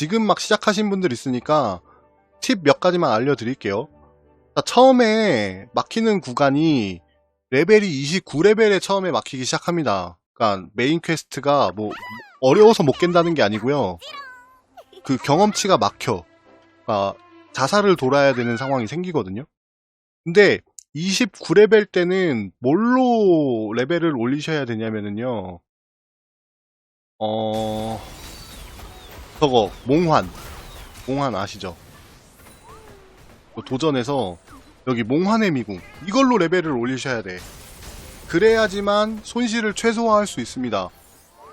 지금 막 시작하신 분들 있으니까 팁 몇 가지만 알려드릴게요. 자, 처음에 막히는 구간이 레벨이 29레벨에 처음에 막히기 시작합니다. 그러니까 메인 퀘스트가 뭐 어려워서 못 깬다는 게 아니고요. 그 경험치가 막혀. 그러니까 자살을 돌아야 되는 상황이 생기거든요. 근데 29레벨 때는 뭘로 레벨을 올리셔야 되냐면은요. 어, 저거, 몽환. 몽환 아시죠? 그 도전에서 여기 몽환의 미궁. 이걸로 레벨을 올리셔야 돼. 그래야지만 손실을 최소화할 수 있습니다.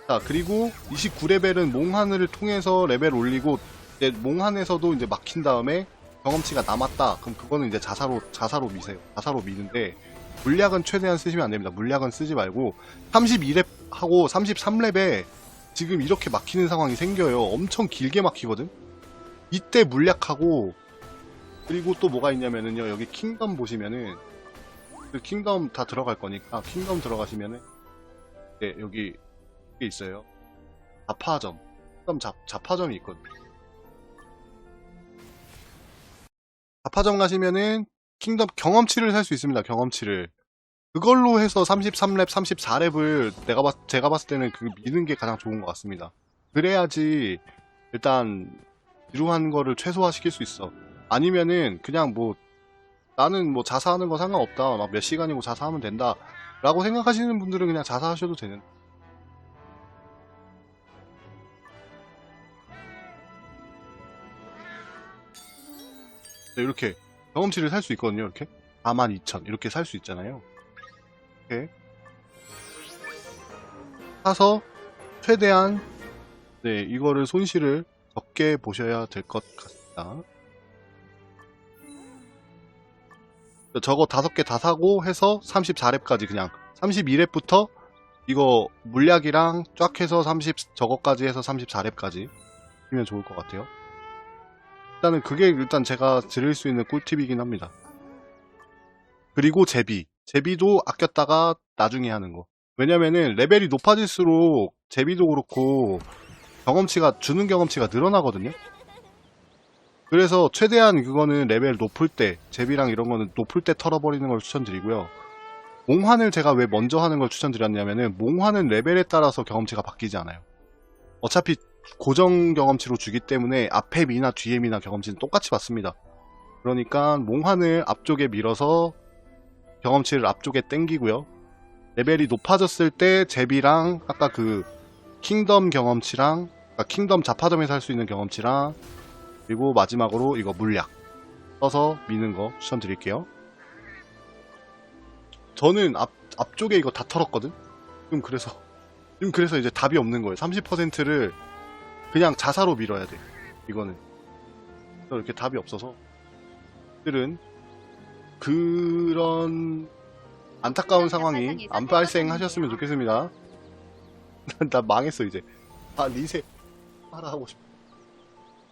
자, 그리고 29레벨은 몽환을 통해서 레벨 올리고, 이제 몽환에서도 이제 막힌 다음에 경험치가 남았다. 그럼 그거는 이제 자사로, 자사로 미세요. 자사로 미는데, 물약은 최대한 쓰시면 안 됩니다. 물약은 쓰지 말고, 32렙 하고 33렙에 지금 이렇게 막히는 상황이 생겨요. 엄청 길게 막히거든? 이때 물약하고, 그리고 또 뭐가 있냐면은요, 여기 킹덤 보시면은, 그 킹덤 다 들어갈 거니까, 킹덤 들어가시면은, 네, 여기, 이게 있어요. 자파점. 킹덤 자, 자파점이 있거든요. 자파점 가시면은, 킹덤 경험치를 살 수 있습니다, 경험치를. 그걸로 해서 33렙, 34렙을 내가 봤, 제가 봤을 때는 그 미는 게 가장 좋은 것 같습니다. 그래야지 일단 지루한 거를 최소화시킬 수 있어. 아니면은 그냥 뭐 나는 뭐 자사하는 거 상관없다. 막 몇 시간이고 자사하면 된다. 라고 생각하시는 분들은 그냥 자사하셔도 되는. 네, 이렇게 경험치를 살 수 있거든요. 이렇게 42,000 이렇게 살 수 있잖아요. 이렇게 사서 최대한 네 이거를 손실을 적게 보셔야 될 것 같습니다. 저거 다섯 개 다 사고 해서 34렙까지 그냥 32렙부터 이거 물약이랑 쫙 해서 30 저거까지 해서 34렙까지 하면 좋을 것 같아요. 일단은 그게 일단 제가 드릴 수 있는 꿀팁이긴 합니다. 그리고 제비. 제비도 아꼈다가 나중에 하는 거. 왜냐면은 레벨이 높아질수록 제비도 그렇고 경험치가 주는 경험치가 늘어나거든요. 그래서 최대한 그거는 레벨 높을 때 제비랑 이런 거는 높을 때 털어버리는 걸 추천드리고요. 몽환을 제가 왜 먼저 하는 걸 추천드렸냐면은 몽환은 레벨에 따라서 경험치가 바뀌지 않아요. 어차피 고정 경험치로 주기 때문에 앞에 미나 뒤에 미나 경험치는 똑같이 받습니다. 그러니까 몽환을 앞쪽에 밀어서 경험치를 앞쪽에 땡기고요. 레벨이 높아졌을 때 제비랑 아까 그 킹덤 경험치랑 그러니까 킹덤 자파점에서 할 수 있는 경험치랑 그리고 마지막으로 이거 물약 써서 미는 거 추천드릴게요. 저는 앞, 앞쪽에 이거 다 털었거든? 지금 그래서 지금 그래서 이제 답이 없는 거예요. 30%를 그냥 자사로 밀어야 돼. 이거는. 이렇게 답이 없어서 들은 그런 안타까운 상황이 안 발생하셨으면 좋겠습니다. 나 망했어 이제. 아 리셋 하라 하고 싶어.